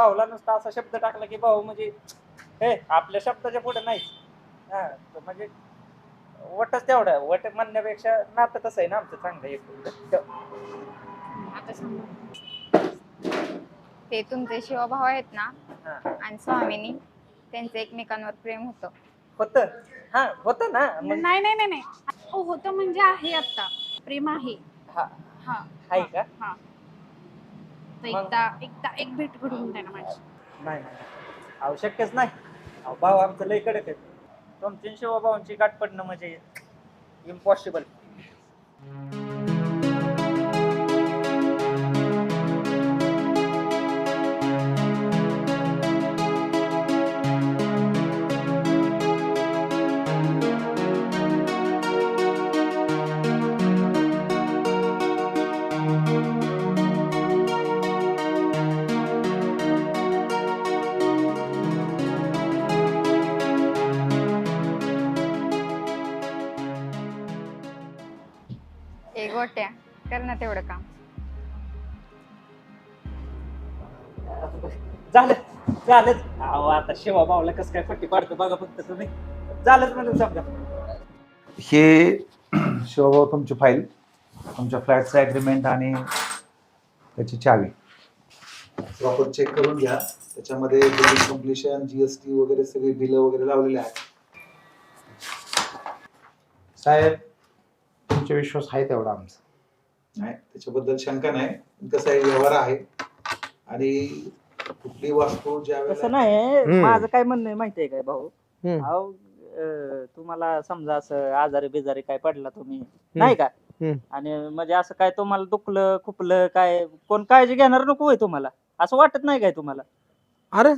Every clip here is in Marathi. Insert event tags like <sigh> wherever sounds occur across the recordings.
भाऊला नुसता असा शब्द टाकला की भाऊ म्हणजे हे आपल्या शब्दाच्या पुढे नाही. हा तर म्हणजे वटच तेवढा वट म्हणण्यापेक्षा नातं तसं आहे ना आमचं चांगलं एक आता सांगू. ते तुमचे शिवभाव आहेत ना हा. आणि स्वामीनी त्यांचं एकमेकांवर प्रेम होतं. होत. हा होत ना. मग नाही नाही नाही नाही. हो होतं म्हणजे आहे आता. प्रेम आहे. हा. हा. आहे का? हा. मग? एकदा एकदा एक भेट घडवून द्या ना माझी. नाही नाही. आवश्यकच नाही. अहो, भाऊ आमचं लय कडक आहे. तुमची शिवभावांची गाठ पडणं म्हणजे इम्पॉसिबल गोट्या. कर ना तेवढं काम. झालं झालं. अहो आता शिवा भाऊला कसं काय पट्टी पाडतो बघा फक्त तुम्ही. झालंच म्हणून समजा. हे <clears throat> शिवभाऊ तुमची फाईल तुमच्या फ्लॅटचं ॲग्रीमेंट आणि त्याची चावी. प्रॉपर चेक करून घ्या. त्याच्यामध्ये बिलिंग कम्प्लिशन जीएसटी वगैरे सगळे बिलं वगैरे लावलेले आहेत. साहेब तुमचे विश्वास आहे तेवढा आमचा. नाही त्याच्याबद्दल शंका नाही. कसं आहे व्यवहार आहे. आणि कुठली वस्तू ज्या तसं नाही. माझं काय म्हणणं आहे माहितीये काय भाऊ? अं, तुम्हाला समजा असं आजारी बिजारी काय पडला तुम्ही नाही का? हम्म. आणि म्हणजे असं काय तुम्हाला दुखलं खुपलं काय कोण काळजी घेणार नको होय तुम्हाला? असं वाटत नाही काय तुम्हाला? अरे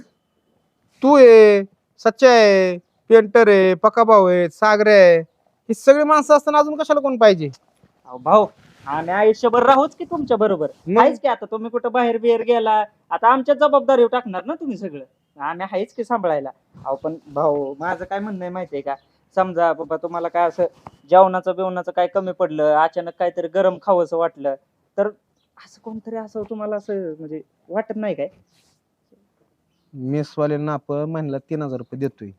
तू आहे सच्चा आहे पेंटर आहे पक्का भाऊ आहे सागरे आहे ही सगळी माणसं असताना अजून कशाला कोण पाहिजे? अहो, भाऊ आम्ही आयुष्यभर राहूच की तुमच्या बरोबर. मग? आहेच की आता तुम्ही कुठं बाहेर बिहेर गेला आता आमच्या जबाबदारीवर टाकणार ना तुम्ही सगळं? आम्ही आहेच की सांभाळायला. अहो पण भाऊ माझं काय म्हणणं आहे माहितीये का? समजा बाबा तुम्हाला काय असं जेवणाचं बिवणाचं काय कमी पडलं अचानक काहीतरी गरम खावंसं वाटलं तर असं कोणतरी असं तुम्हाला असं म्हणजे वाटत नाही काय? मेसवाल्यांना आपण महिन्याला तीन हजार रुपये देतोय.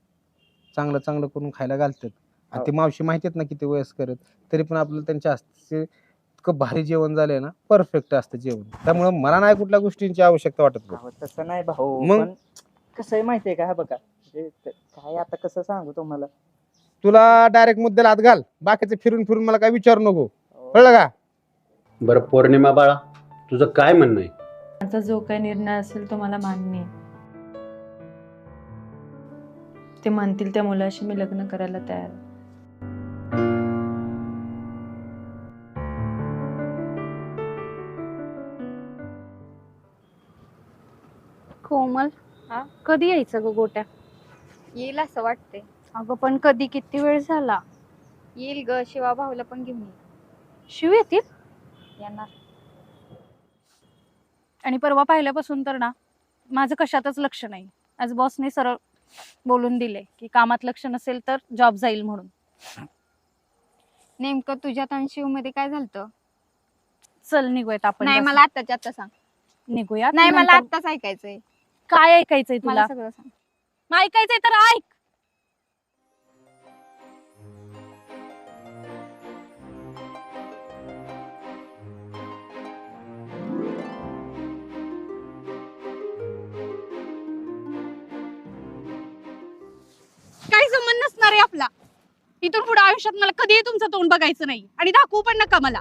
चांगलं चांगलं करून खायला घालतात. आणि ते मावशी माहिती आहेत ना किती वयस्कर आहेत तरी पण आपल्याला त्यांच्या हस्ते इतकं भारी जेवण झालंय ना परफेक्ट असतं जेवण. त्यामुळे मला नाही कुठल्या गोष्टींची आवश्यकता वाटत नाही. अहो, तसं नाही भाऊ मग? पण कसं आहे माहितीये का हा बघा म्हणजे त- काय आता कसं सांगू तुम्हाला? तुला डायरेक्ट मुद्द्याला हात घाल बाकीचे फिरून फिरून मला काय विचारू नको. कळलं का? बरं पौर्णिमा बाळा तुझं काय म्हणणं आहे? माझा जो काही निर्णय असेल तो मला मान्य आहे. ते म्हणतील त्या मुलाशी मी लग्न करायला तयार आहे. कोमल. हा? कधी यायचं ग गोट्या? येईल असं वाटतंय. अगं पण कधी किती वेळ झाला? येईल ग शिवा भाऊला पण घेऊन ये शिव येतील? येणार. आणि परवा पाहिल्यापासून तर ना माझं कशातच लक्ष नाही. आज बॉसने सरळ बोलून दिले की कामात लक्ष नसेल तर जॉब जाईल म्हणून. नेमकं तुझ्यात आणि शिवमध्ये काय झालं चल निघूयात आपण नाही. मला आत्ताच्या आत्ता सांग. निघूयात नाही मला नंतर- आत्ताच ऐकायचंय. काय ऐकायचंय तुला? मला सगळं सांग. मग ऐकायचंय तर ऐक. काही संबंध नसणार आहे आपला. इथून पुढे आयुष्यात मला कधीही तुमचं तोंड बघायचं नाही. आणि दाखवू पण नका मला.